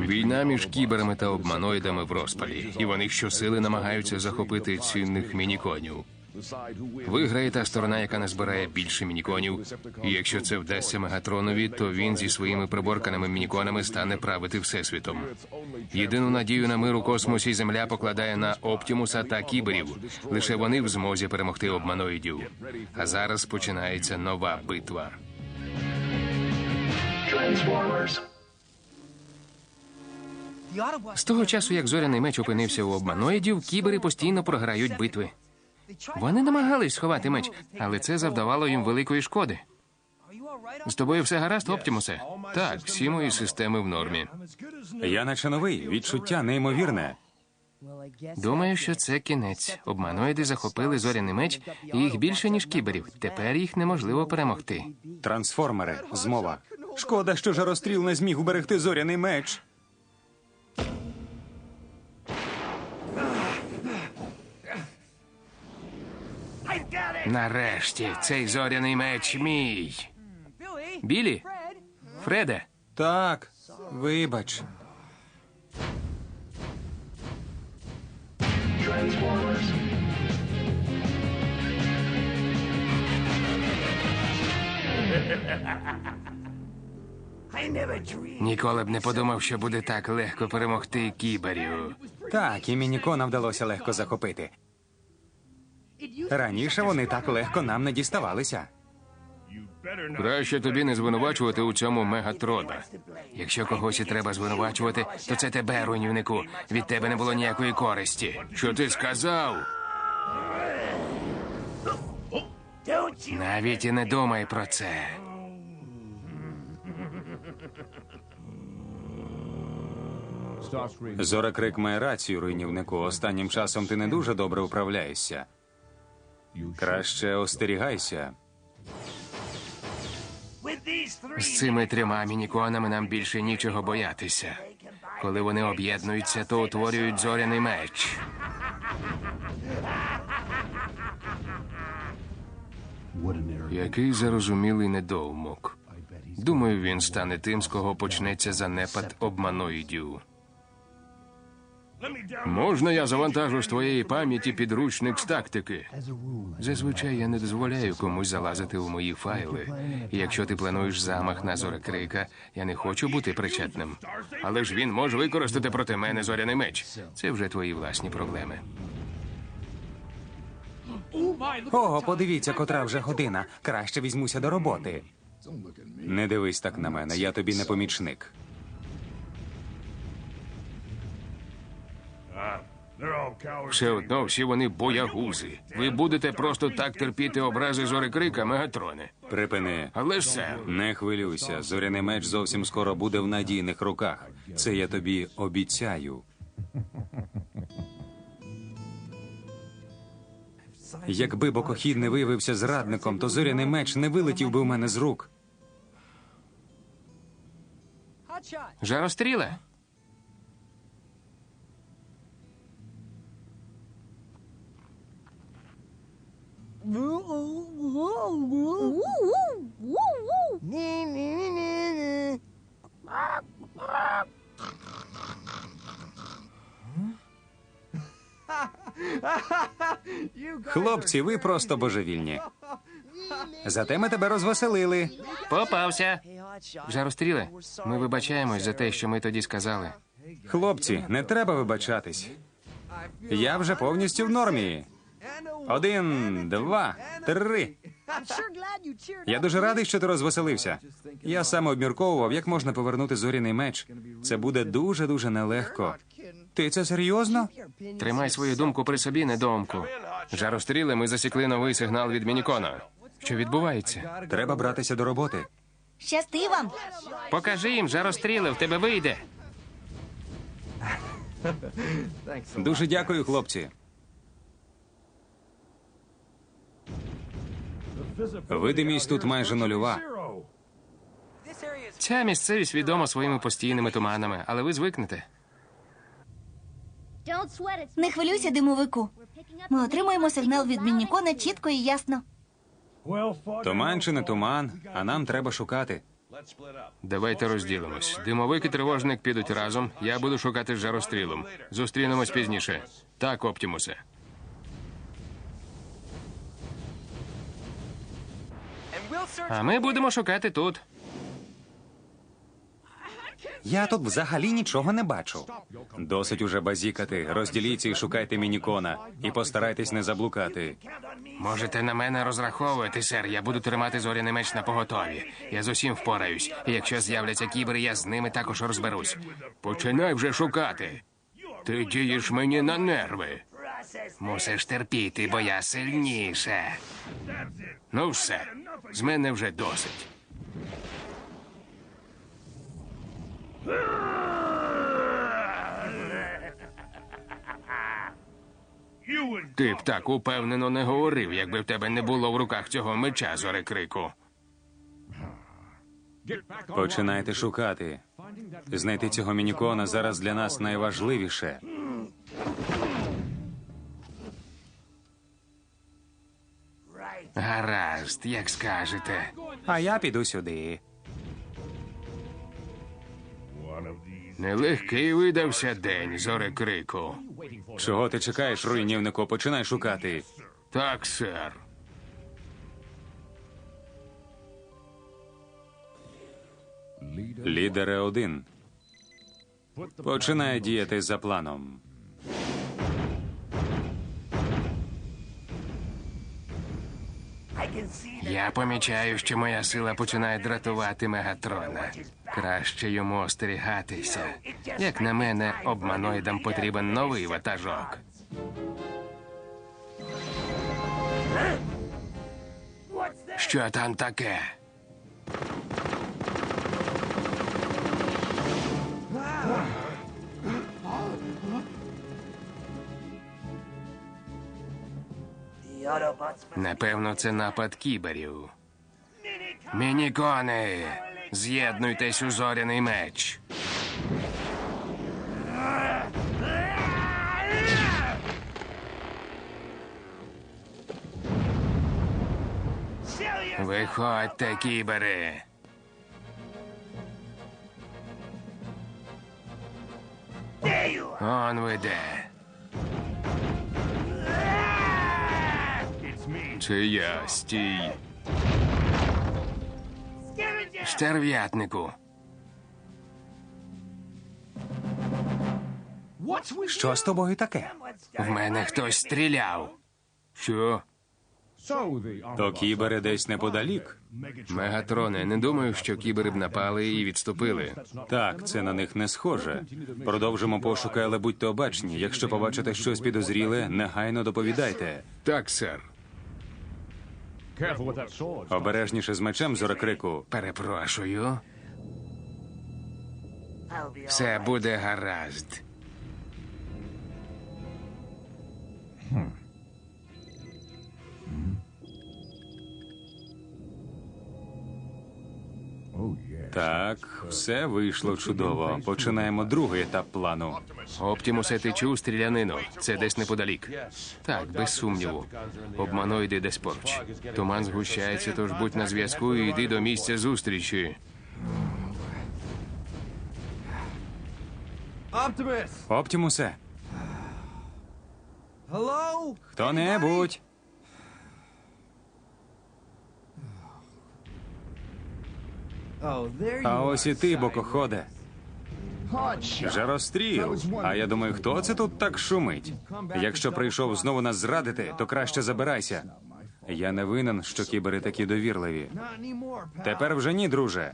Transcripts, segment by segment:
Війна між кіберами та обманоїдами в розпалі, і вони щосили намагаються захопити цінних мініконів. Виграє та сторона, яка назбирає більше мініконів. І якщо це вдасться Мегатронові, то він зі своїми приборканими мініконами стане правити всесвітом. Єдину надію на мир у космосі земля покладає на Оптімуса та кіберів. Лише вони в змозі перемогти обманоїдів. А зараз починається нова битва. З того часу, як зоряний меч опинився у обманоїдів, кібери постійно програють битви. Вони намагались сховати меч, але це завдавало їм великої шкоди. З тобою все гаразд, Оптімусе? Так, всі мої системи в нормі. Я наче новий, відчуття неймовірне. Думаю, що це кінець. Обманоїди захопили зоряний меч, і їх більше, ніж кіберів. Тепер їх неможливо перемогти. Трансформери, змова. Шкода, що жаростріл не зміг уберегти зоряний меч. Нарешті цей зоряний меч мій. Білі? Фреде? Так, вибач. Ніколи б не подумав, що буде так легко перемогти кіберів. Так, і мінікона вдалося легко захопити. Раніше вони так легко нам не діставалися. Краще тобі не звинувачувати у цьому мегатрона. Якщо когось і треба звинувачувати, то це тебе, руйнівнику. Від тебе не було ніякої користі. Що ти сказав? Навіть і не думай про це. Зорекрик має рацію, руйнівнику. Останнім часом ти не дуже добре управляєшся. Краще остерігайся. З цими трьома мініконами нам більше нічого боятися. Коли вони об'єднуються, то утворюють зоряний меч. Який зарозумілий недоумок. Думаю, він стане тим, з кого почнеться занепад обманоїдів. Можна я завантажу з твоєї пам'яті підручник з тактики? Зазвичай я не дозволяю комусь залазити у мої файли. І якщо ти плануєш замах на зорекрика, я не хочу бути причетним. Але ж він може використати проти мене зоряний меч. Це вже твої власні проблеми. Ого, подивіться, котра вже година. Краще візьмуся до роботи. Не дивись так на мене, я тобі не помічник. Все одно всі вони боягузи. Ви будете просто так терпіти образи зорекрика, мегатроне. Припини. Але ж це Не хвилюйся, зоряний меч зовсім скоро буде в надійних руках. Це я тобі обіцяю. Якби бокохід не виявився зрадником, то зоряний меч не вилетів би в мене з рук. Жаростріле. Хлопці, ви просто божевільні. Зате ми тебе розвеселили. Попався. Жаростріле, ми вибачаємось за те, що ми тоді сказали. Хлопці, не треба вибачатись. Я вже повністю в нормі. Один, два, три. Я дуже радий, що ти розвеселився. Я саме обмірковував, як можна повернути зоряний меч. Це буде дуже дуже нелегко. Ти це серйозно? Тримай свою думку при собі, недоумку. Жаростріле, ми засікли новий сигнал від Мінікона. Що відбувається? Треба братися до роботи. Щасти вам! Покажи їм, жаростріле, в тебе вийде. Дуже дякую, хлопці. Видимість тут майже нульова. Ця місцевість відома своїми постійними туманами, але ви звикнете. Не хвилюйся, димовику. Ми отримуємо сигнал від Міннікона чітко і ясно. Туман чи не туман, а нам треба шукати. Давайте розділимось. Димовик і тривожник підуть разом. Я буду шукати жарострілом. Зустрінемось пізніше. Так, Оптімусе. А ми будемо шукати тут. Я тут взагалі нічого не бачу. Досить уже базікати. Розділіться і шукайте мінікона. І постарайтесь не заблукати. Можете на мене розраховувати, сер. Я буду тримати зоряний меч на поготові. Я з усім впораюсь. І якщо з'являться кібери, я з ними також розберусь. Починай вже шукати. Ти дієш мені на нерви. Мусиш терпіти, бо я сильніше. Ну все, з мене вже досить. Ти б так упевнено не говорив, якби в тебе не було в руках цього меча зорекрику. Починайте шукати. Знайти цього мінікона зараз для нас найважливіше. Гаразд, як скажете. А я піду сюди. Нелегкий видався день зорекрику. Чого ти чекаєш, руйнівнику? Починай шукати. Так, сер. Лідере один. Починає діяти за планом. Я помічаю, що моя сила починає дратувати Мегатрона. Краще йому остерігатися. Як на мене, обманоїдам потрібен новий ватажок. Що там таке? Напевно, це напад кіберів. Мінікони! З'єднуйтесь у зоряний меч. Виходьте, кібери. Он ви де. Це я, стій. Стерв'ятнику. Що з тобою таке? В мене хтось стріляв. Що? То кібери десь неподалік. Мегатроне, не думаю, що кібери б напали і відступили. Так, це на них не схоже. Продовжимо пошуки, але будьте обачні. Якщо побачите щось підозріле, негайно доповідайте. Так, сер. Обережніше з мечем зорокрику. Перепрошую. Все буде гаразд. Так, все вийшло чудово. Починаємо другий етап плану. Оптімусе, ти чув стрілянину. Це десь неподалік. Так, без сумніву. Обманоїди десь поруч. Туман згущається, тож будь на зв'язку і йди до місця зустрічі. Оптімусе, хто-небудь. А ось і ти, бокоходе. Жаростріл. А я думаю, хто це тут так шумить? Якщо прийшов знову нас зрадити, то краще забирайся. Я не винен, що кібери такі довірливі. Тепер вже ні, друже.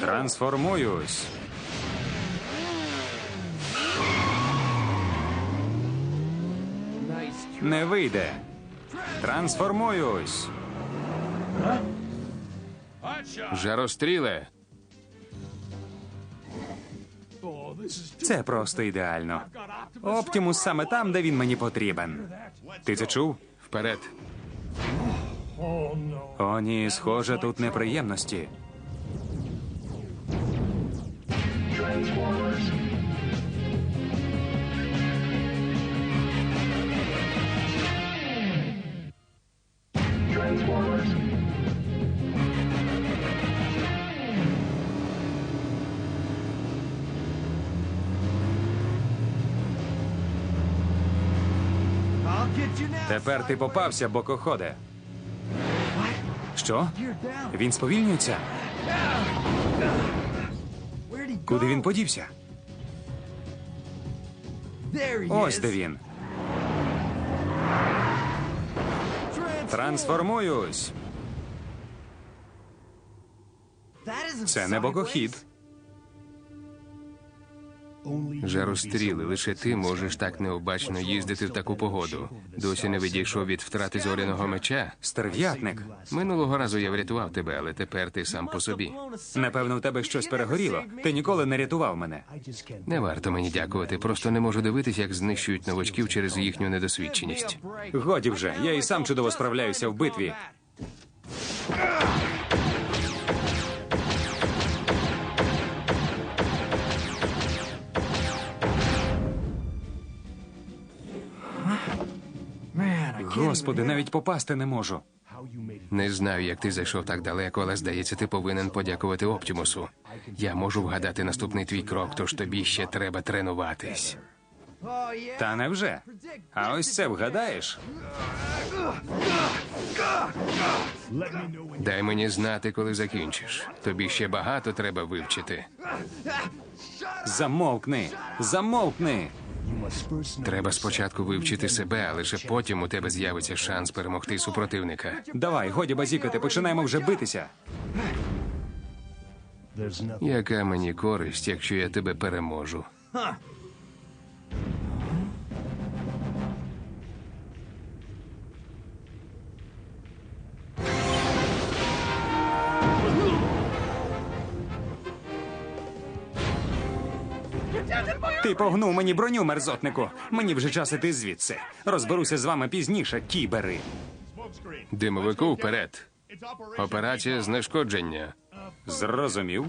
Трансформуюсь. Не вийде. Трансформуюсь. Жаростріле. Це просто ідеально. Оптімус саме там, де він мені потрібен. Ти це чув? Вперед. О, ні, схоже, тут неприємності. Тепер ти попався, бокоходе. Що? Він сповільнюється? Куди він подівся? Ось де він. Трансформуюсь. Це не бокохід. Жаростріли, лише ти можеш так необачно їздити в таку погоду. Досі не відійшов від втрати зоряного меча. Стерв'ятник. Минулого разу я врятував тебе, але тепер ти сам по собі. Напевно, в тебе щось перегоріло. Ти ніколи не рятував мене. Не варто мені дякувати. Просто не можу дивитися, як знищують новачків через їхню недосвідченість. Годі вже, я і сам чудово справляюся в битві. Господи, навіть попасти не можу. Не знаю, як ти зайшов так далеко, але здається, ти повинен подякувати Оптімусу. Я можу вгадати наступний твій крок, тож тобі ще треба тренуватись. Та невже? А ось це вгадаєш? Дай мені знати, коли закінчиш. Тобі ще багато треба вивчити. Замовкни! Замовкни! Треба спочатку вивчити себе, а лише потім у тебе з'явиться шанс перемогти супротивника. Давай, годі базікати, починаємо вже битися. Яка мені користь, якщо я тебе переможу? Ти погнув мені броню, мерзотнику. Мені вже час іти звідси. Розберуся з вами пізніше, кібери. Димовику вперед. Операція знешкодження. Зрозумів.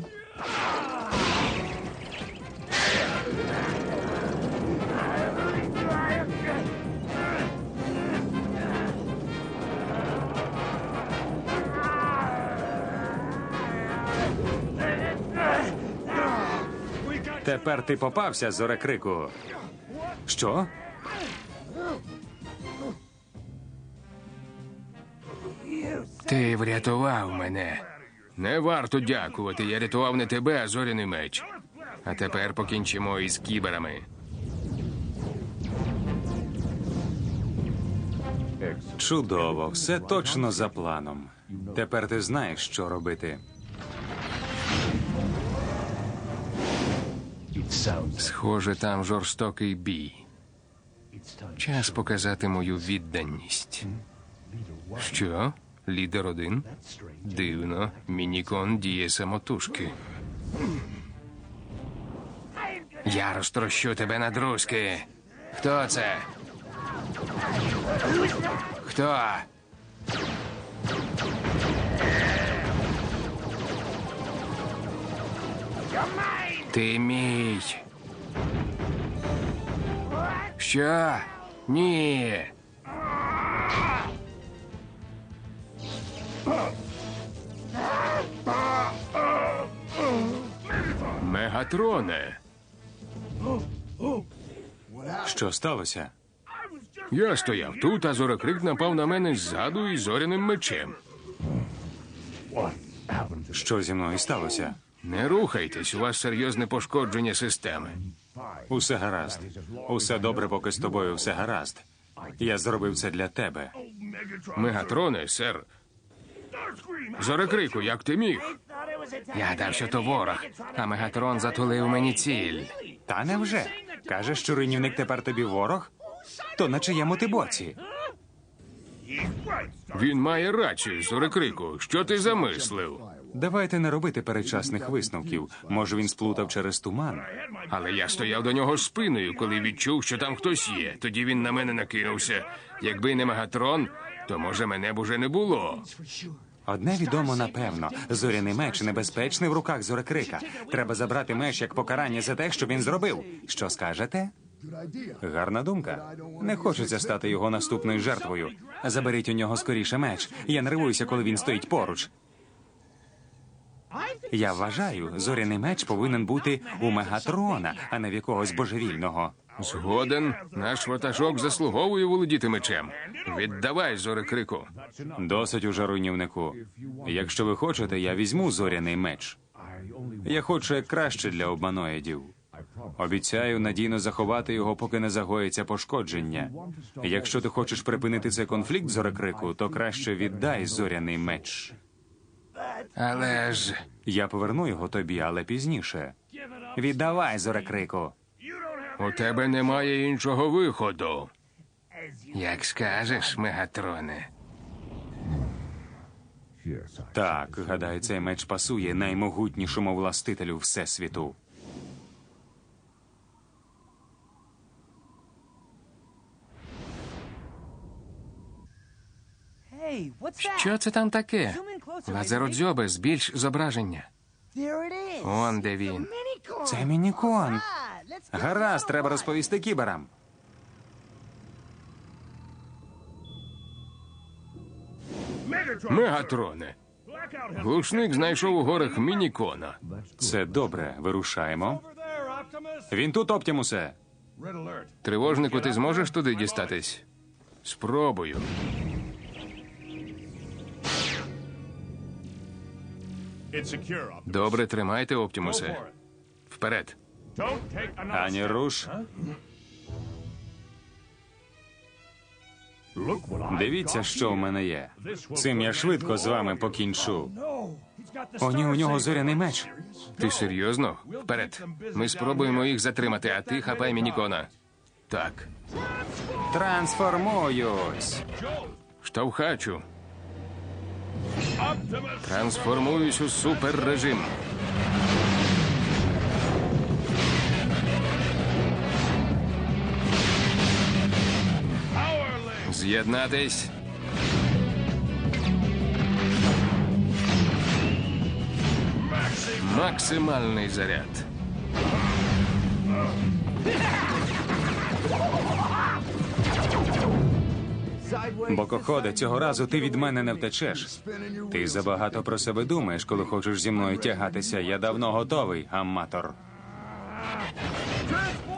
Тепер ти попався, зорекрику. Що? Ти врятував мене. Не варто дякувати. Я рятував не тебе, а зоряний меч. А тепер покінчимо із кіберами. Чудово, все точно за планом. Тепер ти знаєш, що робити. Схоже, там жорстокий бій. Час показати мою відданість. Що? Лідер один? Дивно. Мінікон діє самотужки. Я розтрощу тебе на друзки. Хто це? Хто? Ти мій. Що? Ні. Мегатроне. Що сталося? Я стояв тут, а зорокрик напав на мене ззаду із зоряним мечем. Що зі мною сталося? Не рухайтесь, у вас серйозне пошкодження системи. Усе гаразд. Усе добре, поки з тобою все гаразд. Я зробив це для тебе. Мегатроне, сер. Зорокрику, як ти міг? Я дав, що то ворог, а Мегатрон затулив мені ціль. Та невже? Кажеш, що руйнівник тепер тобі ворог? То на чиєму ти боці? Він має рацію, зорокрику. Що ти замислив? Давайте не робити передчасних висновків. Може, він сплутав через туман. Але я стояв до нього спиною, коли відчув, що там хтось є. Тоді він на мене накинувся. Якби не Мегатрон, то може мене б уже не було. Одне відомо напевно: зоряний меч небезпечний в руках зорекрика. Треба забрати меч як покарання за те, що він зробив. Що скажете? Гарна думка. Не хочеться стати його наступною жертвою. Заберіть у нього скоріше меч. Я нервуюся, коли він стоїть поруч. Я вважаю, зоряний меч повинен бути у Мегатрона, а не в якогось божевільного. Згоден, наш ватажок заслуговує володіти мечем. Віддавай зорекрику. Досить уже руйнівнику. Якщо ви хочете, я візьму зоряний меч. Я хочу як краще для обманоїдів. Обіцяю надійно заховати його, поки не загоїться пошкодження. Якщо ти хочеш припинити цей конфлікт зорекрику, то краще віддай зоряний меч. Але ж Я поверну його тобі, але пізніше. Віддавай зорекрику. у тебе немає іншого виходу. Як скажеш, Мегатроне. Так, гадаю, цей меч пасує наймогутнішому властителю всесвіту. Що це там таке? Лазеродзьоби, збільш зображення. Он де він. Це мінікон. Гаразд, треба розповісти кіберам. Мегатроне. Глушник знайшов у горах мінікона. Це добре, вирушаємо. Він тут, Оптімусе. Тривожнику, ти зможеш туди дістатись? Спробую. Добре, тримайте, Оптімусе. Вперед. Ані руш. Дивіться, що в мене є. Цим я швидко з вами покінчу. О, ні, у нього зоряний меч. Ти серйозно? Вперед. Ми спробуємо їх затримати, а ти хапай мінікона. Так. Трансформуюсь. Штовхачу. Трансформуюсь у суперрежим. З'єднатись. Максимальний заряд. Бокоходе, цього разу ти від мене не втечеш. Ти забагато про себе думаєш, коли хочеш зі мною тягатися. Я давно готовий, аматор.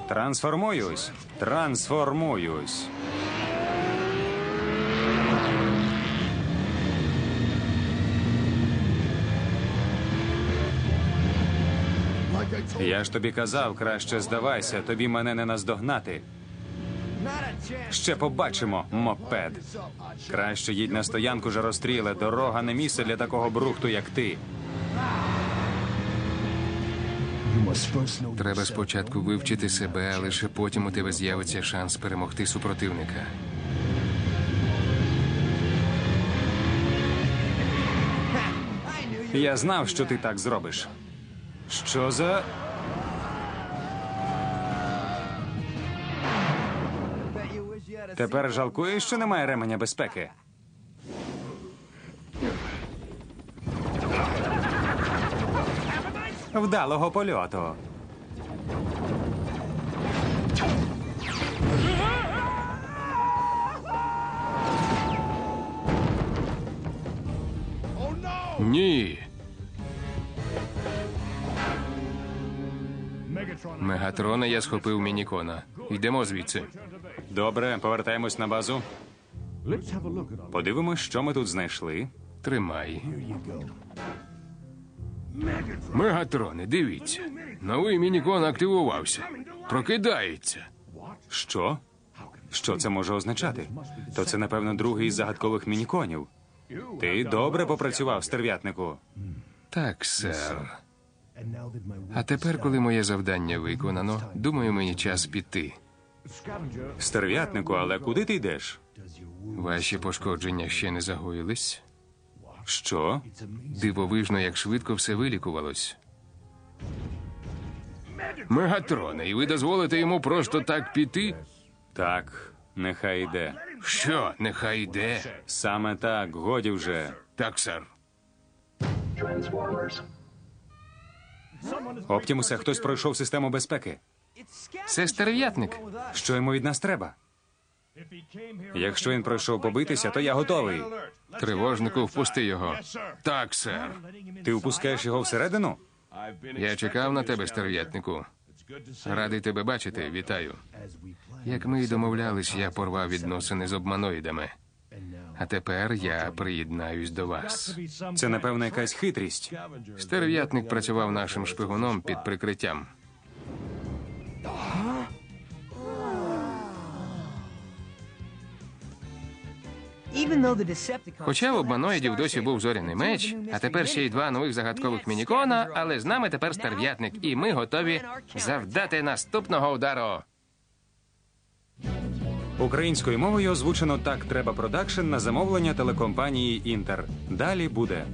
Трансформуюсь. Трансформуюсь. Я ж тобі казав, краще здавайся, тобі мене не наздогнати. Ще побачимо, мопед. Краще їдь на стоянку жаростріле. Дорога не місце для такого брухту, як ти. Треба спочатку вивчити себе, а лише потім у тебе з'явиться шанс перемогти супротивника. Я знав, що ти так зробиш. Що за. Тепер жалкуєш, що немає ременя безпеки. Вдалого польоту. Ні. Мегатрона я схопив мінікона. Йдемо звідси. Добре, повертаємось на базу. Подивимось, що ми тут знайшли. Тримай. Мегатроне, дивіться. Новий мінікон активувався. Прокидається. Що? Що це може означати? То це, напевно, другий із загадкових мініконів. Ти добре попрацював, стерв'ятнику. Так, сер. А тепер, коли моє завдання виконано, думаю, мені час піти. Стерв'ятнику, але куди ти йдеш? Ваші пошкодження ще не загоїлись. Що? Дивовижно, як швидко все вилікувалось. Мегатроне, і ви дозволите йому просто так піти? Так, нехай йде. Що, нехай йде. Саме так, годі вже. Так, сер. Оптімусе, хтось пройшов систему безпеки. Це стерв'ятник. Що йому від нас треба? Якщо він пройшов побитися, то я готовий. Тривожнику, впусти його. Так, сер. Ти впускаєш його всередину? Я чекав на тебе, стерв'ятнику. Радий тебе бачити, вітаю. Як ми й домовлялись, я порвав відносини з обманоїдами. А тепер я приєднаюсь до вас. Це, напевно, якась хитрість. Стерв'ятник працював нашим шпигуном під прикриттям. Хоча в обманоїдів досі був зоряний меч, а тепер ще й два нових загадкових мінікона, але з нами тепер стерв'ятник, і ми готові завдати наступного удару. Українською мовою озвучено так треба продакшн на замовлення телекомпанії Інтер. Далі буде.